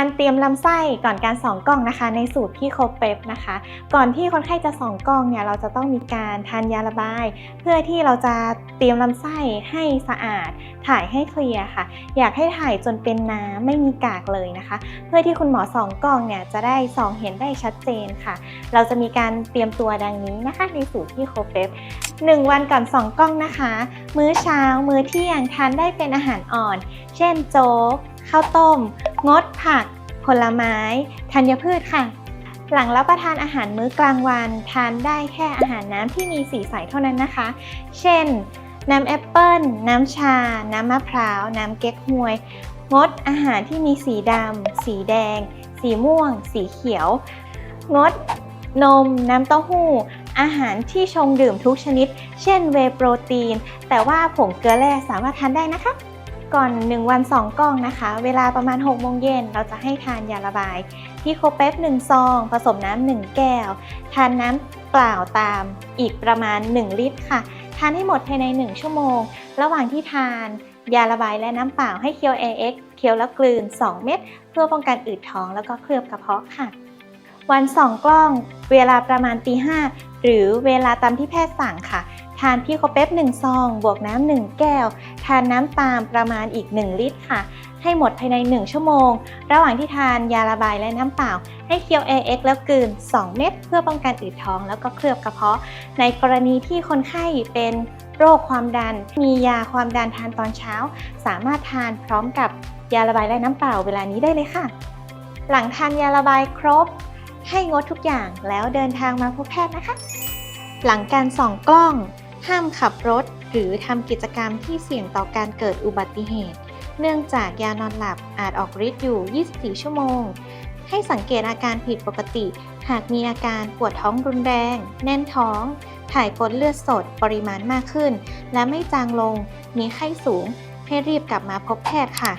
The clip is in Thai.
การเตรียมลำไส้ก่อนการส่องกล้องนะคะ ในสูตรพี่โคเป๊ปนะคะ ก่อนที่คนไข้จะส่องกล้องเนี่ยเราจะต้องมีการทานยาระบาย เพื่อที่เราจะเตรียมลำไส้ให้สะอาด ถ่ายให้เคลียร์ค่ะ อยากให้ถ่ายจนเป็นน้ำไม่มีกากเลยนะคะ เพื่อที่คุณหมอส่องกล้องเนี่ยจะได้ส่องเห็นได้ชัดเจนค่ะ เราจะมีการเตรียมตัวดังนี้นะคะ ในสูตรพี่โคเป๊ปหนึ่งวันก่อนส่องกล้องนะคะ มื้อเช้ามื้อเที่ยงทานได้เป็นอาหารอ่อน เช่นโจ๊กข้าวต้ม งดผัก ผลไม้ ธัญพืชค่ะ หลังรับประทานอาหารมื้อกลางวัน ทานได้แค่อาหารน้ำที่มีสีใสเท่านั้นนะคะ เช่น น้ำแอปเปิ้ล น้ำชา น้ำมะพร้าว น้ำเก๊กฮวย งดอาหารที่มีสีดำ สีแดง สีม่วง สีเขียว งดนม น้ำเต้าหู้ อาหารที่ชงดื่มทุกชนิด เช่นเวโปรตีน แต่ว่าผงเกลือแร่สามารถทานได้นะคะ ก่อน 1 วัน 2 กล้องนะคะ เวลาประมาณ6โมงเย็นเราจะให้ทานยาระบาย ที่โคเปป1ซอง ผสมน้ำ1แก้ว ทานน้ำเปล่าตามอีกประมาณ 1 ลิตรค่ะ ทานให้หมดภายใน 1 ชั่วโมง ระหว่างที่ทานยาระบายและน้ำเปล่าให้เคี้ยว AX เคี้ยวแล้วกลืน 2 เม็ดเพื่อป้องกันอืดท้องแล้วก็เคลือบกระเพาะค่ะ วันสองกล้อง เวลาประมาณตีห้าหรือเวลาตามที่แพทย์สั่งค่ะ ทานพี่โคเป๊ป1ซอง บวกน้ำ1แก้ว ทานน้ำตามประมาณอีก 1 ลิตรค่ะ ให้หมดภายใน 1 ชั่วโมง ระหว่างที่ทานยาระบายและน้ำเปล่า ให้เคี้ยว AX แล้วกลืน 2 เม็ดเพื่อป้องกันอืดท้องแล้วก็เคลือบกระเพาะ ในกรณีที่คนไข้เป็นโรคความดัน มียาความดันทานตอนเช้า สามารถทานพร้อมกับยาระบายและน้ำเปล่าเวลานี้ได้เลยค่ะ หลังทานยาระบายครบ ให้งดทุกอย่างแล้วเดินทางมาพบแพทย์นะคะ หลังการส่องกล้อง ห้ามขับรถ หรือทำกิจกรรมที่เสี่ยงต่อการเกิดอุบัติเหตุ เนื่องจากยานอนหลับอาจออกฤทธิ์อยู่ 24 ชั่วโมง ให้สังเกตอาการผิดปกติ หากมีอาการปวดท้องรุนแรง แน่นท้อง ถ่ายปนเลือดสดปริมาณมากขึ้น และไม่จางลง มีไข้สูง ให้รีบกลับมาพบแพทย์ค่ะ